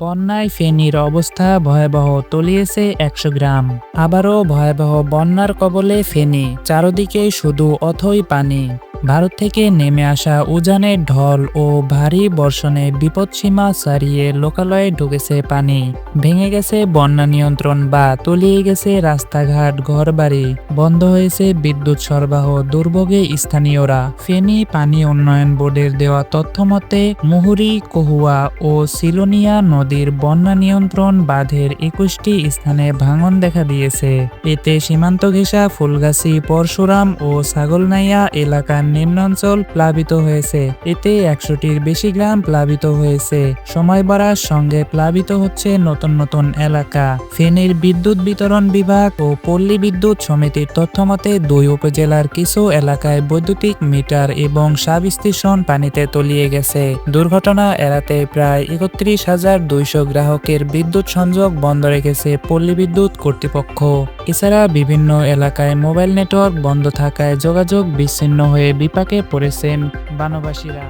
বন্যায় ফেনীর অবস্থা ভয়াবহ তলিয়েছে একশো গ্রাম। আবারও ভয়াবহ বন্যার কবলে ফেনী, চারদিকে শুধু অথই পানি। ভারত থেকে নেমে আসা উজানের ঢল ও ভারী বর্ষণে বিপদসীমা ছাড়িয়ে লোকালয়ে ঢুকেছে পানি। ভেঙে গেছে বন্যা নিয়ন্ত্রণ বা তলিয়ে গেছে রাস্তাঘাট, ঘরবাড়ি। বন্ধ হয়েছে বিদ্যুৎ সরবরাহ। দুর্ভোগে স্থানীয়রা ফেনী পানি উন্নয়ন বোর্ডের দেওয়া তথ্য মতে মুহুরী, কহুয়া ও সিলোনিয়া নদীর বন্যা নিয়ন্ত্রণ বাঁধের একুশটি স্থানে ভাঙন দেখা দিয়েছে। এতে সীমান্ত ঘেঁষা ফুলগাছি, পরশুরাম ও ছাগলনাইয়া এলাকার নিম্নাঞ্চল প্লাবিত হয়েছে। এতে একশোটির বেশি গ্রাম প্লাবিত হয়েছে। সময় বাড়ার সঙ্গে প্লাবিত হচ্ছে নতুন নতুন এলাকা। ফেনীর বিদ্যুৎ বিতরণ বিভাগ ও পল্লী বিদ্যুৎ সমিতির তথ্যমতে দুই উপজেলার কিছু এলাকায় বৈদ্যুতিক মিটার এবং সাব স্টেশন পানিতে তলিয়ে গেছে। দুর্ঘটনা এড়াতে প্রায় একত্রিশ হাজার দুইশো গ্রাহকের বিদ্যুৎ সংযোগ বন্ধ রেখেছে পল্লী বিদ্যুৎ কর্তৃপক্ষ। এছাড়া বিভিন্ন এলাকায় মোবাইল নেটওয়ার্ক বন্ধ থাকায় যোগাযোগ বিচ্ছিন্ন হয়ে বিপাকে পড়েছেন বানবাসীরা।